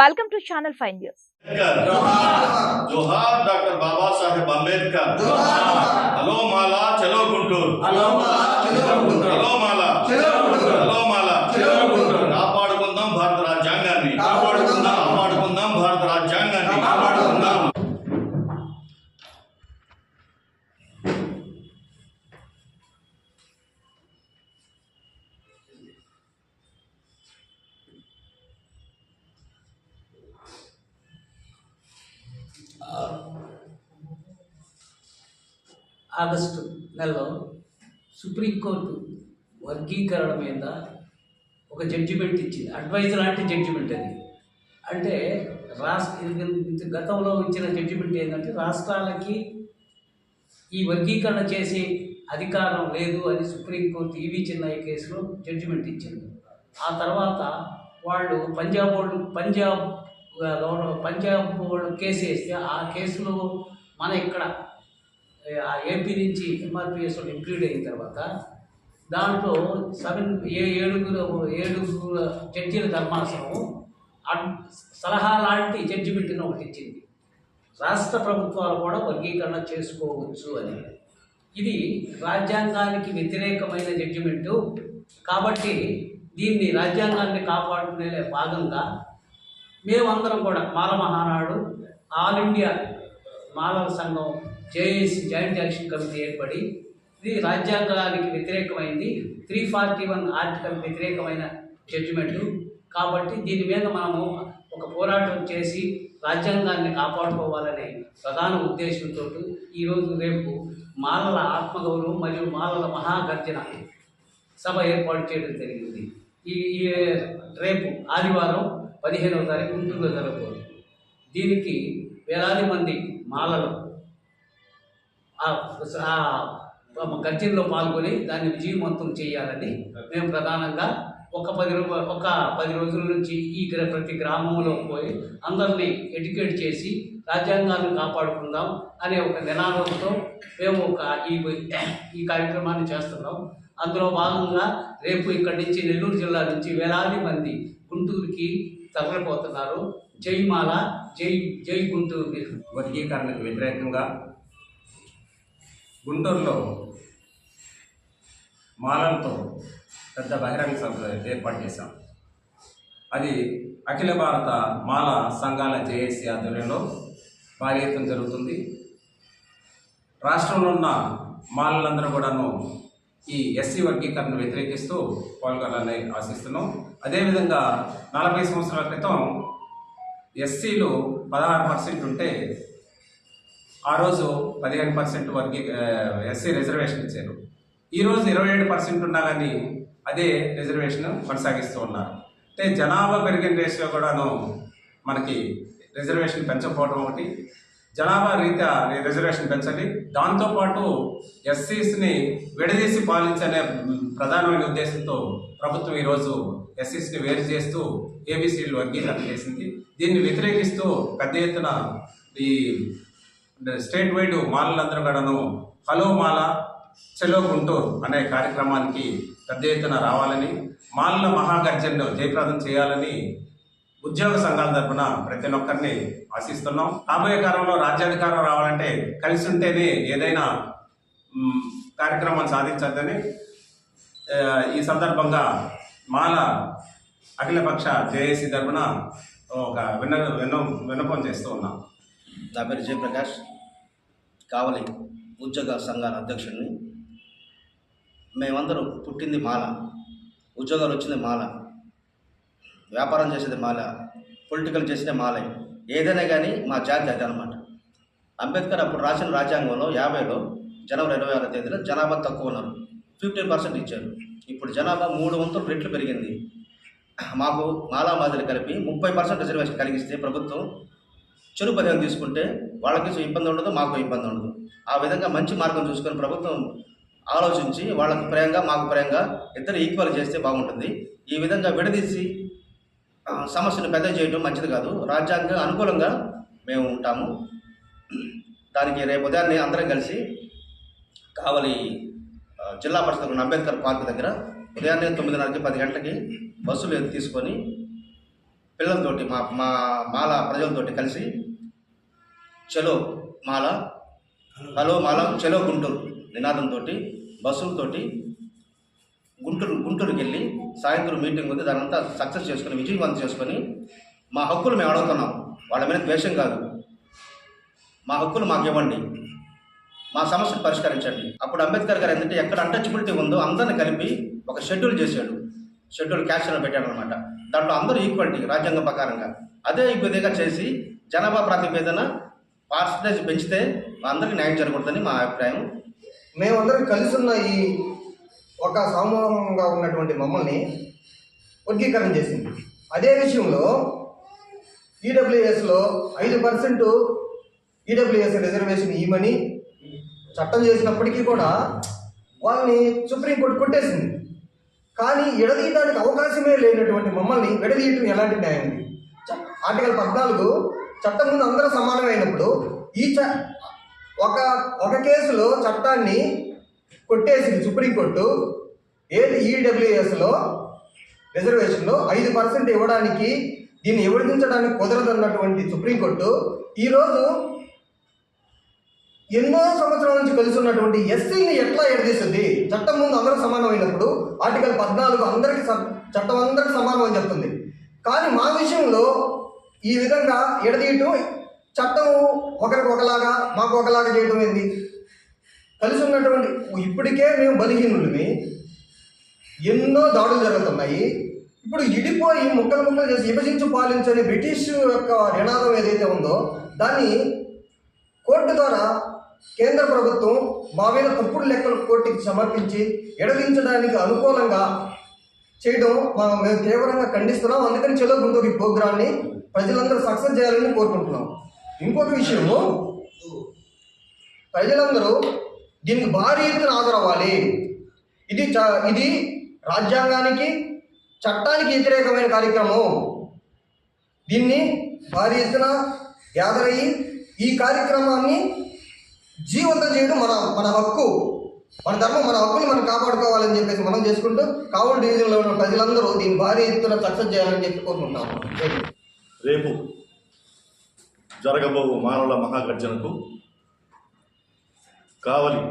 Welcome to Channel 5 News. Ambedkar Johar doctor Babasaheb Ambedkar hello Mala చలో Guntur hello మాలా hello మాలా కాపాడుకుందాం భారత రాజ్యాంగాన్ని కాపాడుకుందాం కాపాడుకుందాం ఆగస్టు నెలలో సుప్రీంకోర్టు వర్గీకరణ మీద ఒక జడ్జిమెంట్ ఇచ్చింది. అడ్వైజ్ లాంటి జడ్జిమెంట్ అది. అంటే రాష్ట్ర గతంలో ఇచ్చిన జడ్జిమెంట్ ఏంటంటే రాష్ట్రాలకి ఈ వర్గీకరణ చేసే అధికారం లేదు అని సుప్రీంకోర్టు ఈవీ చిన్నయ్య కేసులో జడ్జిమెంట్ ఇచ్చింది. ఆ తర్వాత వాళ్ళు పంజాబ్ వాళ్ళు పంజాబ్ ఆ, పంజాబ్ వాళ్ళు కేసు వేస్తే ఆ కేసులో మన ఇక్కడ ఏపీ నుంచి ఎంఆర్పిఎస్ ఇంక్లూడ్ అయిన తర్వాత దాంట్లో సెవెన్ ఏ ఏడుగురు ఏడుగురు జడ్జీల ధర్మాసనం సలహా లాంటి జడ్జిమెంట్ని ఒకటి ఇచ్చింది. రాష్ట్ర ప్రభుత్వాలు కూడా వర్గీకరణ చేసుకోవచ్చు అని. ఇది రాజ్యాంగానికి వ్యతిరేకమైన జడ్జిమెంటు. కాబట్టి దీన్ని రాజ్యాంగాన్ని కాపాడుకునే భాగంగా మేమందరం కూడా మాల మహానాడు ఆల్ ఇండియా మాలవ సంఘం జేఏసీ జాయింట్ యాక్షన్ కమిటీ ఏర్పడి ఇది రాజ్యాంగానికి వ్యతిరేకమైంది. త్రీ ఫార్టీ వన్ ఆర్టికల్ వ్యతిరేకమైన జడ్జిమెంటు. కాబట్టి దీని మీద మనము ఒక పోరాటం చేసి రాజ్యాంగాన్ని కాపాడుకోవాలనే ప్రధాన ఉద్దేశంతో ఈరోజు రేపు మాలల ఆత్మగౌరవం మరియు మాలల మహాగర్జన సభ ఏర్పాటు చేయడం జరిగింది. ఈ రేపు ఆదివారం పదిహేనవ తారీఖు గుంటూరులో జరగబోతుంది. దీనికి వేలాది మంది మాలలు గర్జనలో పాల్గొని దాన్ని విజయవంతం చేయాలని మేము ప్రధానంగా ఒక పది రూ ఒక పది రోజుల నుంచి ఈ ప్రతి గ్రామంలో పోయి అందరినీ ఎడ్యుకేట్ చేసి రాజ్యాంగాన్ని కాపాడుకుందాం అనే ఒక నినాదంతో మేము ఒక ఈ ఈ కార్యక్రమాన్ని చేస్తున్నాం. అందులో భాగంగా రేపు ఇక్కడి నుంచి నెల్లూరు జిల్లా నుంచి వేలాది మంది గుంటూరుకి తరలిపోతున్నారు. జై మాల జై జై గుంటూరు. వర్గీకరణకు వ్యతిరేకంగా గుంటూరులో మాలలతో పెద్ద బహిరంగ సభ ఏర్పాటు చేశాం. అది అఖిల భారత మాల సంఘాల జేఏసీ ఆధ్వర్యంలో భారీ ఎత్తున జరుగుతుంది. రాష్ట్రంలో ఉన్న మాలలందరూ కూడాను ఈ ఎస్సీ వర్గీకరణను వ్యతిరేకిస్తూ పాల్గొనాలని ఆశిస్తున్నాం. అదేవిధంగా నలభై సంవత్సరాల క్రితం ఎస్సీలు పదహారు పర్సెంట్ ఉంటే ఆ రోజు పదిహేను పర్సెంట్ వర్గీ ఎస్సీ రిజర్వేషన్ ఇచ్చారు. ఈరోజు ఇరవై ఏడు పర్సెంట్ ఉన్నా కానీ అదే రిజర్వేషన్ కొనసాగిస్తూ ఉన్నారు. అంటే జనాభా పెరిగిన రేషియో కూడాను మనకి రిజర్వేషన్ పెంచకపోవడం ఒకటి. జనాభా రీత్యా రిజర్వేషన్ పెంచాలి. దాంతోపాటు ఎస్సీస్ని విడదీసి పాలించనే ప్రధానమైన ఉద్దేశంతో ప్రభుత్వం ఈరోజు ఎస్సీస్ని వేరు చేస్తూ ఏబీసీలు వర్గీకరణ చేసింది. దీన్ని వ్యతిరేకిస్తూ పెద్ద ఎత్తున ఈ స్టేట్ వైడ్ మాలలందరూ కూడాను హలో మాల చెలో గుంటూరు అనే కార్యక్రమానికి పెద్ద ఎత్తున రావాలని మాలల మహాగర్జనను జయప్రదం చేయాలని ఉద్యోగ సంఘాల తరఫున ప్రతి ఒక్కరిని ఆశిస్తున్నాం. రాబోయే కాలంలో రాజ్యాధికారం రావాలంటే కలిసి ఉంటేనే ఏదైనా కార్యక్రమం సాధించద్దని ఈ సందర్భంగా మాల అఖిలపక్ష జేఏసీ తరఫున ఒక విన్న విన్న విన్నపం చేస్తూ ఉన్నాం. నా పేరు జయప్రకాష్ కావలి ఉద్యోగ సంఘాల అధ్యక్షుడిని. మేమందరం పుట్టింది మాల ఉద్యోగాలు వచ్చింది మాల వ్యాపారం చేసేది మాల పొలిటికల్ చేసేది మాలే ఏదైనా కానీ మా జాతి అది అనమాట అంబేద్కర్ అప్పుడు రాసిన రాజ్యాంగంలో యాభైలో జనవరి ఇరవై ఆరో తేదీన జనాభా తక్కువ ఉన్నారు ఫిఫ్టీన్ పర్సెంట్ ఇచ్చారు. ఇప్పుడు జనాభా మూడు వంతులు రెట్లు పెరిగింది. మాకు మాలా మాదిరి కలిపి ముప్పై పర్సెంట్ రిజర్వేషన్ కలిగిస్తే ప్రభుత్వం చెడు పదవి తీసుకుంటే వాళ్ళకి ఇబ్బంది ఉండదు మాకు ఇబ్బంది ఉండదు. ఆ విధంగా మంచి మార్గం చూసుకొని ప్రభుత్వం ఆలోచించి వాళ్ళకి ప్రేంగా మాకు ప్రయంగా ఇద్దరు ఈక్వల్ చేస్తే బాగుంటుంది. ఈ విధంగా విడదీసి సమస్యను పెద్ద చేయడం మంచిది కాదు. రాజ్యాంగ అనుకూలంగా మేము ఉంటాము. దానికి రేపు ఉదయాన్నే అందరం కలిసి కావలి జిల్లా పరిషత్ అంబేద్కర్ పార్క్ దగ్గర ఉదయాన్నే తొమ్మిదిన్నరకి పది గంటలకి బస్సులు తీసుకొని పిల్లలతోటి మా మా మాల ప్రజలతోటి కలిసి చలో మాల హలో మాల చలో గుంటూరు నినాదంతో బస్సులతో గుంటూరు గుంటూరుకి వెళ్ళి సాయంత్రం మీటింగ్ ఉంది దానంతా సక్సెస్ చేసుకొని విజయవంతం చేసుకొని మా హక్కులు మేము అడుగుతున్నాం. వాళ్ళ మీద ద్వేషం కాదు. మా హక్కులు మాకు ఇవ్వండి మా సమస్యను పరిష్కరించండి. అప్పుడు అంబేద్కర్ గారు ఏంటంటే ఎక్కడ అన్టచబిలిటీ ఉందో అందరిని కలిపి ఒక షెడ్యూల్ చేశాడు. షెడ్యూల్ క్యాప్షన్ పెట్టాడు అనమాట దాంట్లో అందరూ ఈక్వాలిటీ రాజ్యాంగం ప్రకారంగా. అదే ఈ విధంగా చేసి జనాభా ప్రాతిపేదన పర్సంటేజ్ పెంచితే అందరికీ న్యాయం జరగకూడదని మా అభిప్రాయం. మేమందరం కలిసి ఉన్న ఈ ఒక సమూహంగా ఉన్నటువంటి మమ్మల్ని వర్గీకరణ చేసింది. అదే విషయంలో ఈడబ్ల్యూఎస్లో ఐదు పర్సెంట్ ఈడబ్ల్యూఎస్ రిజర్వేషన్ ఇవ్వమని చట్టం చేసినప్పటికీ కూడా వాళ్ళని సుప్రీంకోర్టు కొట్టేసింది. కానీ ఎడదీయడానికి అవకాశమే లేనటువంటి మమ్మల్ని విడదీయటం ఎలాంటి న్యాయం? ఆర్టికల్ పద్నాలుగు చట్టం ముందు అందరూ సమానమైనప్పుడు ఈ చ ఒక ఒక కేసులో చట్టాన్ని కొట్టేసింది సుప్రీంకోర్టు. ఏది ఈడబ్ల్యూఎస్లో? రిజర్వేషన్లో ఐదు పర్సెంట్ ఇవ్వడానికి దీన్ని విభజించడానికి కుదరదన్నటువంటి సుప్రీంకోర్టు ఈరోజు ఎన్నో సంవత్సరాల నుంచి కలిసి ఉన్నటువంటి ఎస్సీని ఎట్లా ఎడదీస్తుంది చట్టం ముందు అందరూ ఆర్టికల్ పద్నాలుగు అందరికి స- చట్టం అందరికి సమానం అని చెప్తుంది. కానీ మా విషయంలో ఈ విధంగా ఎడదీయటం చట్టం ఒకరికి ఒకలాగా మాకు ఒకలాగా చేయటం ఏంది? కలిసి ఉన్నటువంటి ఇప్పటికే మేము బలహీనులమి. ఎన్నో దాడులు జరుగుతున్నాయి. ఇప్పుడు ఇడిపోయి ముక్కలు ముక్కలు చేసి విభజించు పాలించని బ్రిటిష్ యొక్క నినాదం ఏదైతే ఉందో దాన్ని కోర్టు ద్వారా కేంద్ర ప్రభుత్వం మా మీద తప్పుడు లెక్కలు కోర్టుకి సమర్పించి ఎడగించడానికి అనుకూలంగా చేయడం మా- మేము తీవ్రంగా ఖండిస్తున్నాం. అందుకని చెలో గుంటూరు ఈ ప్రోగ్రాన్ని ప్రజలందరూ సక్సెస్ చేయాలని కోరుకుంటున్నాం. ఇంకొక విషయము ప్రజలందరూ దీనికి భారీ ఎత్తున ఆదరవ్వాలి ఇది చ- ఇది రాజ్యాంగానికి చట్టానికి వ్యతిరేకమైన కార్యక్రమం. దీన్ని భారీ ఎత్తున గ్యాదర్ అయ్యి ఈ కార్యక్రమాన్ని జీవంతం చేయడం మన మన హక్కు. మన ధర్మం మన హక్కుని మనం కాపాడుకోవాలని చెప్పేసి మనం చేసుకుంటూ కావులు డివిజన్లో ఉన్న ప్రజలందరూ దీన్ని భారీ ఎత్తున సక్సెస్ చేయాలని చెప్పి కోరుకుంటాము రేపు జరగబోవు మానవుల మహాగర్జనకు కావలి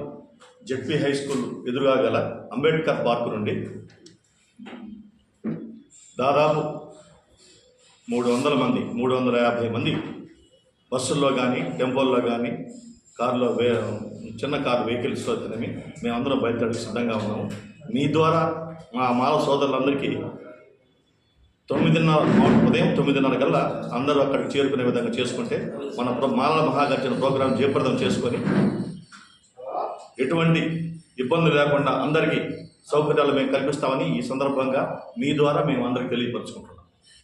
జెడ్పీ హై స్కూల్ ఎదురుగా గల అంబేద్కర్ పార్క్ నుండి దాదాపు మూడు వందల మంది మూడు వందల యాభై మంది బస్సుల్లో కానీ టెంపోల్లో కానీ కారులో వే చిన్న కారు వెహికల్స్ అయితేనేమి మేమందరం బయలుదేరి సిద్ధంగా ఉన్నాము. మీ ద్వారా మా మానవ సోదరులందరికీ తొమ్మిదిన్నర ఉదయం తొమ్మిదిన్నర కల్లా అందరూ అక్కడికి చేరుకునే విధంగా చేసుకుంటే మన మానవ మహాగర్జన ప్రోగ్రాం జయప్రదం చేసుకొని ఎటువంటి ఇబ్బందులు లేకుండా అందరికీ సౌకర్యాలు మేము కల్పిస్తామని ఈ సందర్భంగా మీ ద్వారా మేము అందరికి తెలియపరచుకుంటున్నాం.